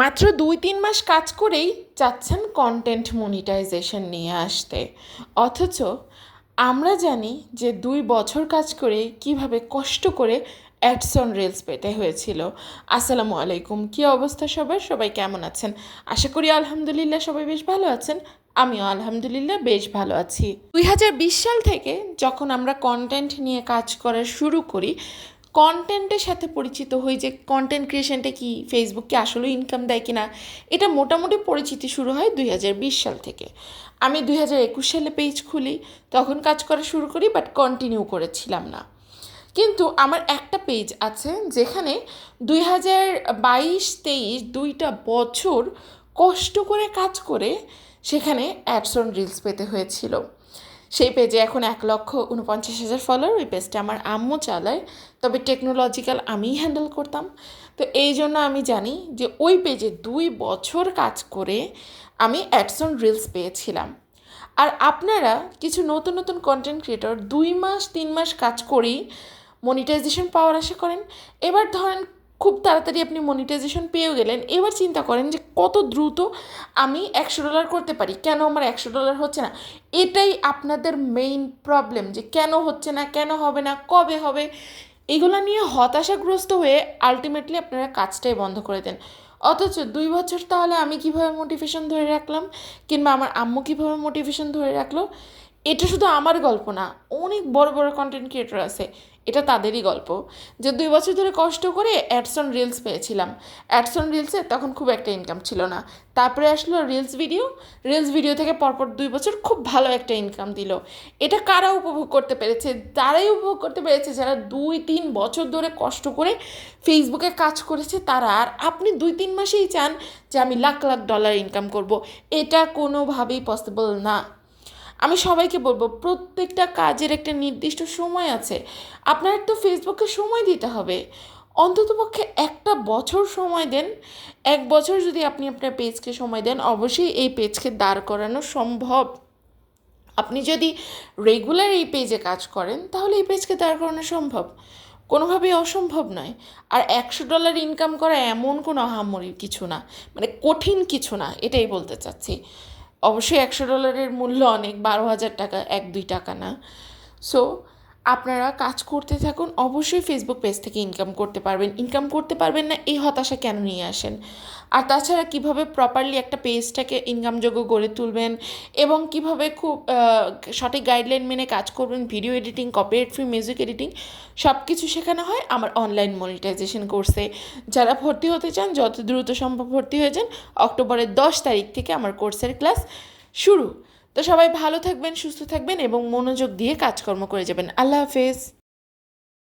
মাত্র দুই তিন মাস কাজ করেই চাচ্ছেন কন্টেন্ট মনিটাইজেশন নিয়ে আসতে। অথচ আমরা জানি যে দুই বছর কাজ করে কীভাবে কষ্ট করে অ্যাডসন রিলস পেতে হয়েছিল। আসসালামু আলাইকুম, কী অবস্থা সবার? সবাই কেমন আছেন? আশা করি আলহামদুলিল্লাহ সবাই বেশ ভালো আছেন। আমিও আলহামদুলিল্লাহ বেশ ভালো আছি। দুই হাজার বিশ সাল থেকে যখন আমরা কন্টেন্ট নিয়ে কাজ করা শুরু করি কন্টেন্টের সাথে পরিচিত হই যে কন্টেন্ট ক্রিয়েশনটা কি ফেসবুককে আসলে ইনকাম দেয় কিনা, এটা মোটামুটি পরিচিতি শুরু হয় দুই হাজার বিশ সাল থেকে। আমি দুই হাজার একুশ সালে পেজ খুলি, তখন কাজ করা শুরু করি বাট কন্টিনিউ করেছিলাম না। কিন্তু আমার একটা পেজ আছে যেখানে দুই হাজার বাইশ তেইশ দুইটা বছর কষ্ট করে কাজ করে সেখানে অ্যাডস অন রিলস পেতে হয়েছিল। সেই পেজে এখন এক লক্ষ উনপঞ্চাশ হাজার ফলোয়ার ওই পেজটা আমার আম্মু চালায়। তবে টেকনোলজিক্যাল আমিই হ্যান্ডেল করতাম। তো এই জন্য আমি জানি যে ওই পেজে দুই বছর কাজ করে আমি অ্যাডসন রিলস পেয়েছিলাম। আর আপনারা কিছু নতুন নতুন কন্টেন্ট ক্রিয়েটর দুই মাস, তিন মাস কাজ করেই মনিটাইজেশন পাওয়ার আশা করেন। এবার ধরেন খুব তাড়াতাড়ি আপনি মনিটাইজেশন পেয়েও গেলেন। এবার চিন্তা করেন যে কত দ্রুত আমি একশো ডলার করতে পারি। কেন আমার একশো ডলার হচ্ছে না? এটাই আপনাদের মেইন প্রবলেম যে কেন হচ্ছে না, কেন হবে না, কবে হবে? এগুলো নিয়ে হতাশাগ্রস্ত হয়ে আলটিমেটলি আপনারা কাজটাই বন্ধ করে দেন। অথচ দুই বছর তাহলে আমি কীভাবে মোটিভেশন ধরে রাখলাম? কিংবা আমার আম্মু কীভাবে মোটিভেশন ধরে রাখল? এটা শুধু আমার গল্প না, অনেক বড় বড় কন্টেন্ট ক্রিয়েটর আছে, এটা তাদেরই গল্প। যে দুই বছর ধরে কষ্ট করে অ্যাডসন রিলস পেয়েছিলাম। অ্যাডসন রিলসে তখন খুব একটা ইনকাম ছিল না। তারপরে আসলো রিলস ভিডিও রিলস ভিডিও থেকে পরপর দুই বছর খুব ভালো একটা ইনকাম দিল। এটা কারা উপভোগ করতে পেরেছে? তারাই উপভোগ করতে পেরেছে যারা দুই তিন বছর ধরে কষ্ট করে ফেসবুকে কাজ করেছে, তারা আর আপনি দুই তিন মাসেই চান যে আমি লাখ লাখ ডলার ইনকাম করব। এটা কোনোভাবেই পসিবল না। আমি সবাইকে বলব, প্রত্যেকটা কাজের একটা নির্দিষ্ট সময় আছে। আপনার তো ফেসবুকে সময় দিতে হবে। অন্ততপক্ষে একটা বছর সময় দেন। এক বছর যদি আপনি আপনার পেজকে সময় দেন, অবশ্যই এই পেজকে দাঁড় করানো সম্ভব। আপনি যদি রেগুলার এই পেজে কাজ করেন, তাহলে এই পেজকে দাঁড় করানো সম্ভব। কোনোভাবেই অসম্ভব নয়। আর একশো ডলার ইনকাম করা এমন কোনো আহামরির কিছু না। মানে কঠিন কিছু না, এটাই বলতে চাচ্ছি। অবশ্যই একশো ডলারের মূল্য অনেক বারো হাজার টাকা এক দুই টাকা না। সো আপনারা কাজ করতে থাকুন, অবশ্যই ফেসবুক পেজ থেকে ইনকাম করতে পারবেন। ইনকাম করতে পারবেন না, এই হতাশা কেন নিয়ে আসেন? আর তাছাড়া কীভাবে প্রপারলি একটা পেজটাকে ইনকামযোগ্য গড়ে তুলবেন এবং কীভাবে খুব সঠিক গাইডলাইন মেনে কাজ করবেন video editing copyright free music editing সব কিছু শেখানো হয় আমার অনলাইন মনিটাইজেশন কোর্সে যারা ভর্তি হতে চান, যত দ্রুত সম্ভব ভর্তি হয়ে যান, অক্টোবরের দশ তারিখ থেকে আমার কোর্সের ক্লাস শুরু। তো সবাই ভালো থাকবেন সুস্থ থাকবেন এবং মনোযোগ দিয়ে কাজকর্ম করে যাবেন। আল্লাহ হাফেজ।